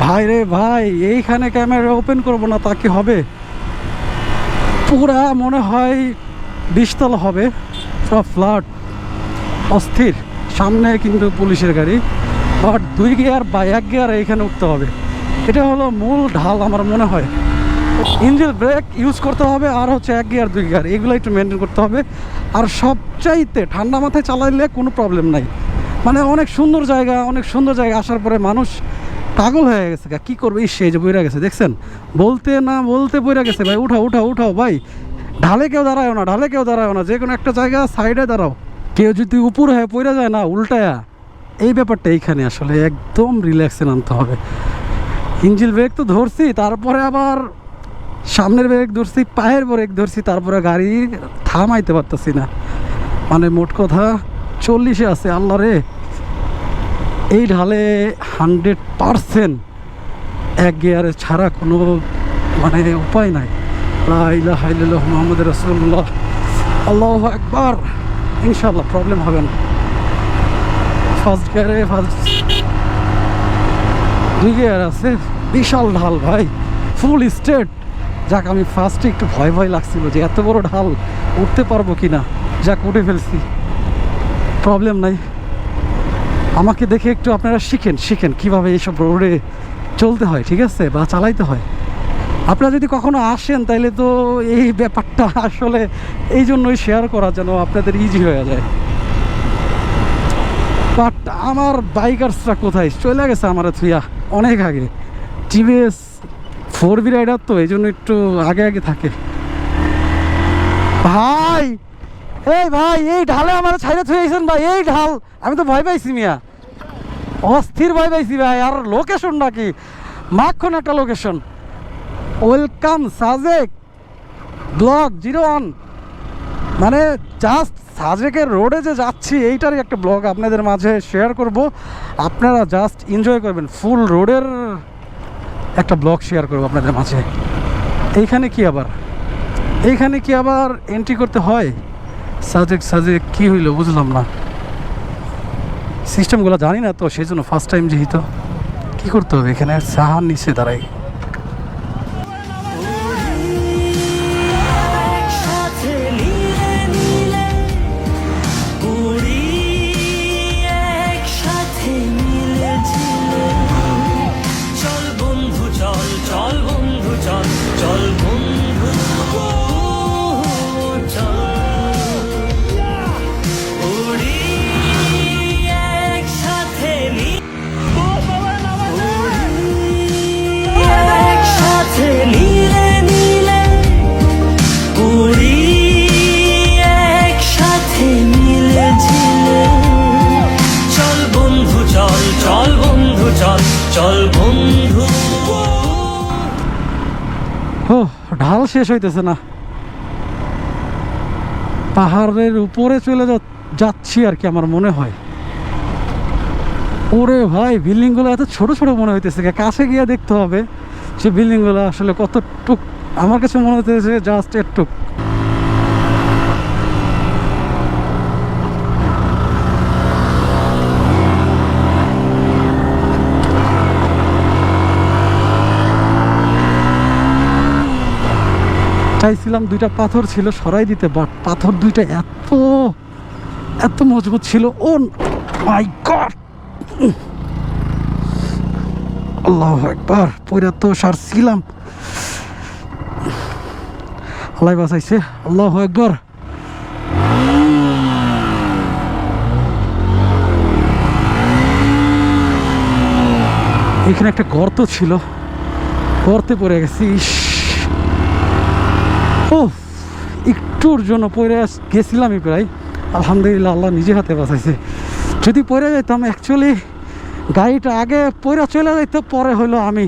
ভাই রে ভাই, এইখানে ক্যামেরা ওপেন করব না, তা কি হবে? পুরা মনে হয় বিশতলা হবে, সব ফ্ল্যাট। অস্থির, সামনে কিন্তু পুলিশের গাড়ি। বাট দুই গিয়ার বা এক গিয়ার এইখানে উঠতে হবে। এটা হলো মূল ঢাল আমার মনে হয়। ইঞ্জিন ব্রেক ইউজ করতে হবে আর হচ্ছে এক গিয়ার, দুই গিয়ার, এগুলো একটু মেনটেন করতে হবে। আর সবচাইতে ঠান্ডা মাথায় চালাইলে কোনো প্রবলেম নাই। মানে অনেক সুন্দর জায়গা, অনেক সুন্দর জায়গা আসার পরে মানুষ পাগল হয়ে গেছে। কি করবে? এই সেই যে বইরা গেছে, দেখছেন? বলতে না বলতে বইরা গেছে, ভাই, উঠাও উঠাও উঠাও, ভাই। ঢালে কেউ দাঁড়ায় না, ঢালে কেউ দাঁড়ায় না যে কোনো একটা জায়গা সাইডে দাঁড়াও। কেউ যদি উপর হয়ে পড়ে যায় না, উল্টায়া। এই ব্যাপারটা এইখানে আসলে একদম রিল্যাক্সে নামতে হবে। ইঞ্জিল ব্রেক তো ধরছি, তারপরে আবার সামনের ব্রেক ধরছি, পায়ের ব্রেক ধরছি, তারপরে গাড়ি থামাইতে পারতেছি না। মানে মোট কথা চল্লিশে আছে, আল্লাহ রে। এই ঢালে হান্ড্রেড পারসেন্ট এক গিয়ারে ছাড়া কোনো মানে উপায় নাই। মোহাম্মদ রসুল্লাহ আল্লাহ একবার ইনশাল্লাহ প্রবলেম হবে না। ফার্স্ট গিয়ারে ফার্স্ট দুই গিয়ার আছে। বিশাল ঢাল ভাই। ফুল স্টেট যাক, আমি ফার্স্টে একটু ভয় ভয় লাগছিল যে এত বড় ঢাল উঠতে পারব কি না যাক, উঠে ফেলছি। প্রবলেম নাই। আমাকে দেখে একটু আপনারা শিখেন শিখেন কীভাবে এইসব রোডে চলতে হয়, ঠিক আছে? বা চালাইতে হয়। আপনারা যদি কখনো আসেন, তাইলে তো এই ব্যাপারটা আসলে এই জন্যই শেয়ার করা যেন আপনাদের ইজি হয়ে যায়। বাট আমার বাইকার্সরা কোথায়? চলে গেছে আমার থুইয়া, অনেক আগে। টিভিএস ফোর বি রাইডার তো এই জন্য একটু আগে আগে থাকে। ভাই! এই ভাই, এই ঢালে আমার ছাইরে থুয়েছেন ভাই, এই ঢাল! আমি তো ভয় পাইছি মিয়া। অস্থির ভয় পাইছি ভাই, আর লোকেশন নাকি মাখন একটা location welcome Sajek. Block zero one. মানে জাস্ট সাজেকের রোডে যে যাচ্ছি, এইটারই একটা ব্লগ আপনাদের মাঝে শেয়ার করব। আপনারা জাস্ট এনজয় করবেন। ফুল রোডের একটা ব্লগ শেয়ার করব আপনাদের মাঝে। এইখানে কি আবার? এইখানে কি আবার এন্ট্রি করতে হয়? সাজেক সাজেক, কি হইল বুঝলাম না। সিস্টেমগুলো জানি না তো সেই জন্য ফার্স্ট টাইম যেহেতু। কী করতে হবে এখানে? সাহার নিচে দাঁড়াই। ঢাল শেষ হইতেছে না। পাহাড়ের উপরে চলে যাচ্ছি আর কি আমার মনে হয়। ওরে ভাই, বিল্ডিংগুলো এত ছোট ছোট মনে হইতেছে কাছে গিয়ে দেখতে হবে সে বিল্ডিংগুলো আসলে কতটুক আমার কাছে মনে হইতেছে জাস্ট একটুক চাইছিলাম দুইটা পাথর ছিল, সরাই দিতে বাট পাথর দুইটা এত এত মজবুত ছিল। ও মাই গড আল্লাহ একবার পয়রা তো সারছিলাম। আল্লাহ বাঁচাইছে, আল্লাহ একবার এখানে একটা গর্ত ছিল, গর্তে পড়ে গেছি, ইস। ও একটুর জন্য পরে গেছিলামই প্রায়। আলহামদুলিল্লাহ, আল্লাহ নিজে হাতে বাঁচাইছে। যদি পরে যাইতাম অ্যাকচুয়ালি গাড়িটা আগে পরে চলে যাইতো, পরে হলো আমি।